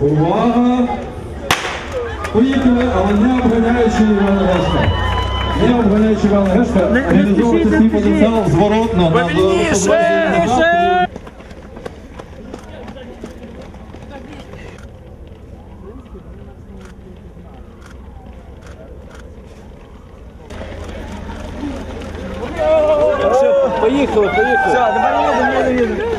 Увага! Поїхали, але не обганяючи Івана Гешка. Не обганяючи Івана Гешка, реалізовувати свій потенціал зворотно Повільніше! Поїхали, поїхали. Все, давай їдемо, їдемо, їдемо.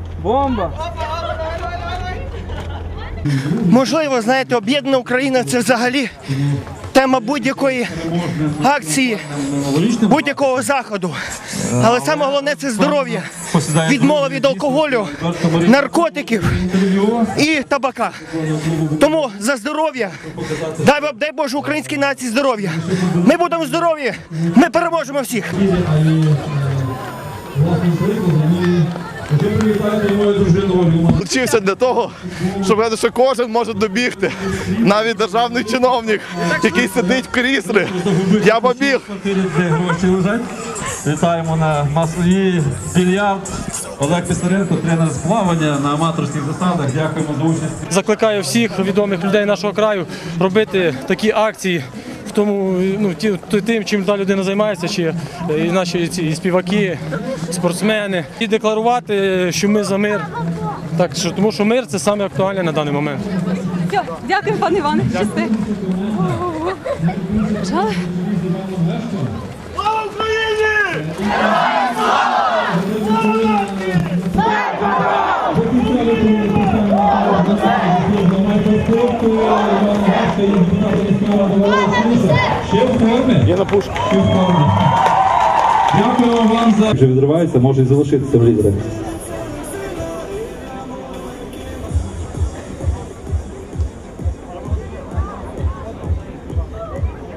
Бомба! Можливо, знаєте, об'єднана Україна це взагалі тема будь-якої акції, будь-якого заходу. Але саме головне це здоров'я, відмова від алкоголю, наркотиків і табака. Тому за здоров'я, дай, дай Боже українській нації здоров'я. Ми будемо здорові, ми переможемо всіх. Вчився для того, щоб що кожен може добігти. Навіть державний чиновник, який сидить в кріслі. Я побіг. Вітаємо на масовій більярд. Олег Писаренко, тренер з плавання на аматорських засадах. Дякуємо за участь. Закликаю всіх відомих людей нашого краю робити такі акції. Тому, ну, тим, чим та людина займається, чи е, і наші ці і співаки, спортсмени, і декларувати, що ми за мир. Так що тому, що мир це саме актуальне на даний момент. Все, дякую, пане Іване. Щасти. Жали? Ще в формі? Я на пушку. Ще в формі. Дякуємо вам за... Вже відривається, може і залишитися в лідерах.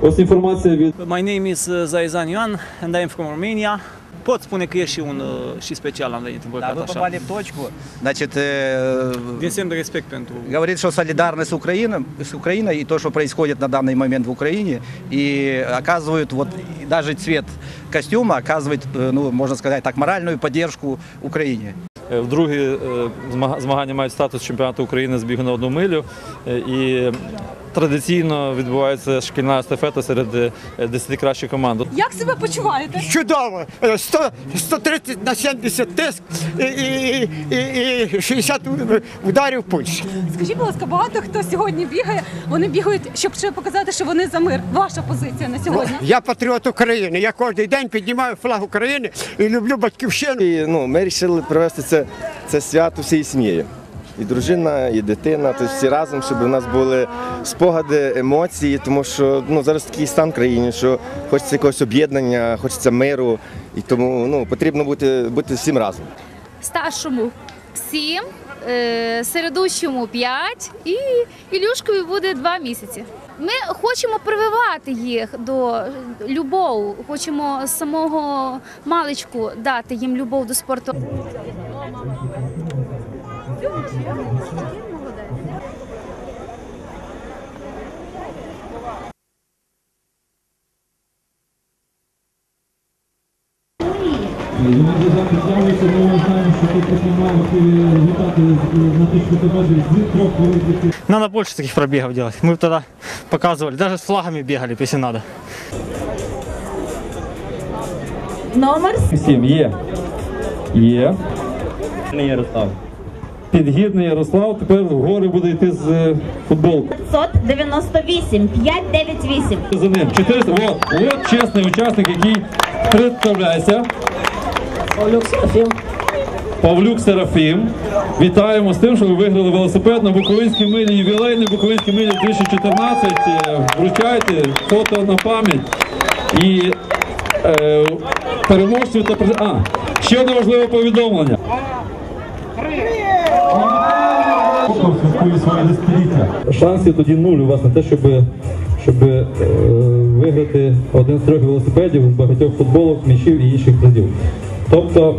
Ось інформація від My name is uh, Zaizan Ioan and I'm from Romania. Pot spune că e și un uh, și special am venit în Да, Băcat вы așa. попали в точку. Значит, э, Din semn de respect pentru говорит, что солидарны с Украиной, с Украиной и то, что происходит на данный момент в Украине, и оказывают вот и даже цвет костюма оказывает, э, ну, можно сказать так, моральную поддержку Украине. Е, Вдруге е, змага- змагання мають статус чемпіонату України з бігу на одну милю. Е, І традиційно відбувається шкільна естафета серед е, 10 кращих команд. Як себе почуваєте? Чудово! Е, 100, 130 на 70 тиск і, і, і, і 60 ударів пульс. Скажіть, будь ласка, багато хто сьогодні бігає. Вони бігають, щоб ще показати, що вони за мир. Ваша позиція на сьогодні? Я патріот України. Я кожен день піднімаю флаг України і люблю батьківщину. І, ну, ми вирішили провести це, це свято всією сім'єю. І дружина, і дитина, тобто всі разом, щоб у нас були спогади, емоції, тому що ну, зараз такий стан в країні, що хочеться якогось об'єднання, хочеться миру, і тому ну, потрібно бути, бути всім разом. старшому 7, е, середущому 5 і Ілюшкові буде 2 місяці. Ми хочемо прививати їх до любов, хочемо самого маличку дати їм любов до спорту. Вони вже підтягуються, бо ми знаємо, що тут такі мало вітати на тисячу тебе з трьох хвилин. Надо больше таких пробегов делать. Мы тогда показывали, даже с флагами бегали, если надо. Номер Сім є. Є. Ярослав. Підгідний Ярослав тепер в гори буде йти з футболкою. 598, 598. За ним. 400. От, от чесний учасник, який представляється. Олюк Серафім. Павлюк Серафім. Вітаємо з тим, що ви виграли велосипед на Буковинській милі, ювілейний Буковинській милі 2014. Е, Вручайте фото на пам'ять. І е, переможців та А, ще одне важливе повідомлення. Шансів тоді нуль у вас на те, щоб, щоб е, виграти один з трьох велосипедів багатьох футболок, м'ячів і інших призів. Тобто